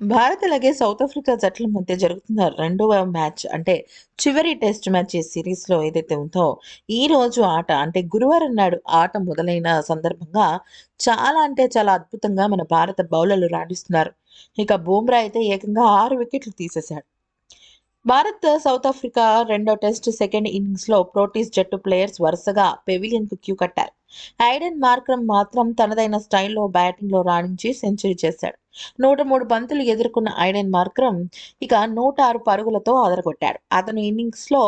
భారత్ అలాగే south Africa జట్ల మధ్య జరుగుతున్న రెండవ మ్యాచ్ అంటే చివరి టెస్ట్ మ్యాచ్ ఈ సిరీస్లో ఏదైతే ఉందో ఈ రోజు ఆట అంటే గురువారం నాడు ఆట మొదలైన సందర్భంగా చాలా అంటే చాలా అద్భుతంగా మన భారత బౌలర్లు రాణిస్తున్నారు. ఇక బూమ్రా అయితే ఏకంగా ఆరు వికెట్లు తీసేశాడు. భారత్ సౌత్ ఆఫ్రికా రెండో టెస్ట్ సెకండ్ ఇన్నింగ్స్లో ప్రోటీస్ జట్టు ప్లేయర్స్ వరుసగా పెవిలియన్కు క్యూ కట్టారు. ఐడెన్ మార్క్రమ్ మాత్రం తనదైన స్టైల్లో బ్యాటింగ్లో రాణించి సెంచరీ చేశాడు. నూట మూడు బంతులు ఎదుర్కొన్న ఐడెన్ మార్క్రమ్ ఇక నూట ఆరు పరుగులతో అదరగొట్టాడు. అతను ఇన్నింగ్స్లో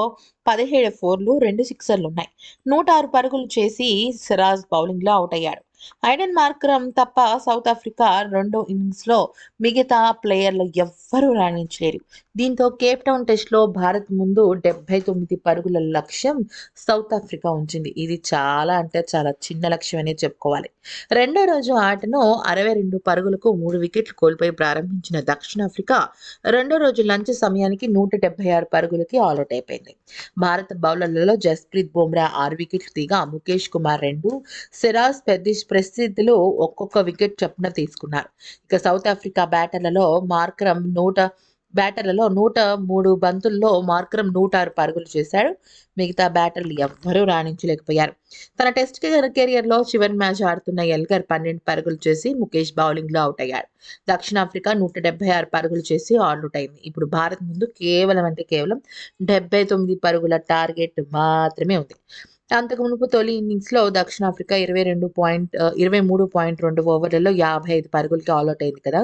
పదిహేడు ఫోర్లు రెండు సిక్సర్లు ఉన్నాయి నూట ఆరు పరుగులు చేసి సిరాజ్ బౌలింగ్లో అవుట్ అయ్యాడు ఐడెన్ మార్క్రమ్ తప్ప సౌత్ ఆఫ్రికా రెండో ఇన్నింగ్స్లో మిగతా ప్లేయర్లు ఎవ్వరూ రాణించలేరు. దీంతో కేప్ టౌన్ టెస్ట్లో భారత్ ముందు డెబ్బై తొమ్మిది పరుగుల లక్ష్యం సౌత్ ఆఫ్రికా ఉంచింది. ఇది చాలా అంటే చాలా చిన్న లక్ష్యం అనే చెప్పుకోవాలి. రెండో రోజు ఆటను అరవై రెండు పరుగులకు మూడు వికెట్లు కోల్పోయి ప్రారంభించిన దక్షిణాఫ్రికా రెండో రోజు లంచ్ సమయానికి నూట డెబ్బై ఆరు పరుగులకి ఆల్అౌట్ అయిపోయింది. భారత బౌలర్లలో జస్ప్రీత్ బుమ్రా ఆరు వికెట్లు తీగా ముఖేష్ కుమార్ రెండు సిరాజ్ పెద్దిష్ ప్రసిద్ధులు ఒక్కొక్క వికెట్ చొప్పున తీసుకున్నారు. ఇక సౌత్ ఆఫ్రికా బ్యాటర్లలో మార్కరం నూట బ్యాటర్లలో నూట మూడు బంతుల్లో మార్కరం నూట ఆరు పరుగులు చేశాడు. మిగతా బ్యాటర్లు ఎవ్వరూ రాణించలేకపోయారు. తన టెస్ట్ కెరియర్లో చివరి మ్యాచ్ ఆడుతున్న ఎల్గర్ పన్నెండు పరుగులు చేసి ముఖేష్ బౌలింగ్లో అవుట్ అయ్యాడు. దక్షిణాఫ్రికా నూట డెబ్బై ఆరు పరుగులు చేసి ఆల్అౌట్ అయింది. ఇప్పుడు భారత్ ముందు కేవలం అంటే కేవలం డెబ్బై తొమ్మిది పరుగుల టార్గెట్ మాత్రమే ఉంది. అంతకు మునుపు తొలి ఇన్నింగ్స్లో దక్షిణాఫ్రికా ఇరవై రెండు పాయింట్ ఇరవై మూడు పాయింట్ రెండు ఓవర్లలో యాభై ఐదు పరుగులకి ఆల్అౌట్ అయింది కదా.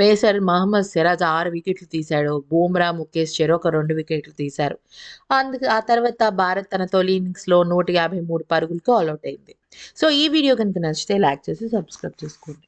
పేసర్ మహమ్మద్ సిరాజ్ ఆరు వికెట్లు తీశాడు. బూమ్రా ముఖేష్ చెరోక రెండు వికెట్లు తీశారు. అందుకు ఆ తర్వాత భారత్ తన తొలి ఇన్నింగ్స్లో నూట యాభై మూడు పరుగులకు ఆల్అౌట్ అయింది. సో ఈ వీడియో కనుక నచ్చితే లైక్ చేసి సబ్స్క్రైబ్ చేసుకోండి.